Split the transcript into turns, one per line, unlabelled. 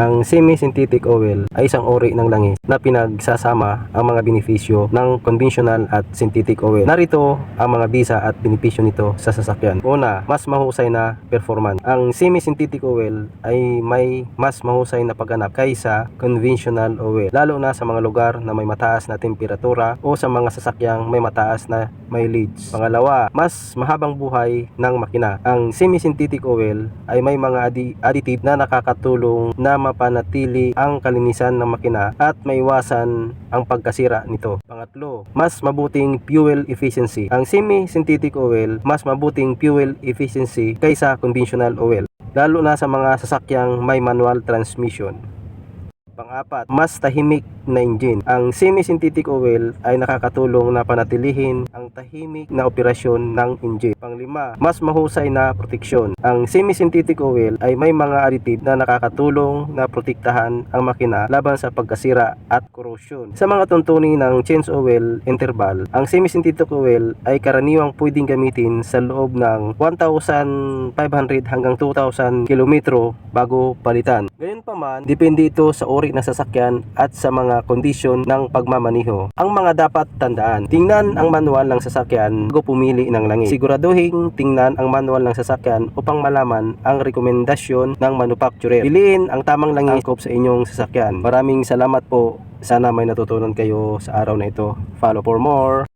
Ang semi-synthetic oil ay isang uri ng langis na pinagsasama ang mga benepisyo ng conventional at synthetic oil. Narito ang mga bisa at benepisyo nito sa sasakyan. Una, mas mahusay na performance. Ang semi-synthetic oil ay may mas mahusay na pagganap kaysa conventional oil, lalo na sa mga lugar na may mataas na temperatura o sa mga sasakyang may mataas na mileage. Pangalawa, mas mahabang buhay ng makina. Ang semi-synthetic oil ay may mga additive na nakakatulong na mapanatili ang kalinisan ng makina at maiwasan ang pagkasira nito. Pangatlo, mas mabuting fuel efficiency. Ang semi-synthetic oil, mas mabuting fuel efficiency kaysa conventional oil, lalo na sa mga sasakyang may manual transmission. Pang-apat, mas tahimik na engine. Ang semi-synthetic oil ay nakakatulong na panatilihin ang tahimik na operasyon ng engine. Panglima, mas mahusay na proteksyon. Ang semi-synthetic oil ay may mga additive na nakakatulong na protektahan ang makina laban sa pagkasira at corrosion. Sa mga tuntunin ng change oil interval, ang semi-synthetic oil ay karaniwang pwedeng gamitin sa loob ng 1,500 hanggang 2,000 kilometro bago palitan. Gayunpaman, depende ito sa uri ng sasakyan at sa mga kondisyon ng pagmamaniho. Ang mga dapat tandaan, tingnan ang manual ng sasakyan bago pumili ng langis. Siguraduhin tingnan ang manual ng sasakyan upang malaman ang rekomendasyon ng manufacturer. Piliin ang tamang langis angkop sa inyong sasakyan. Maraming salamat po. Sana may natutunan kayo sa araw na ito. Follow for more.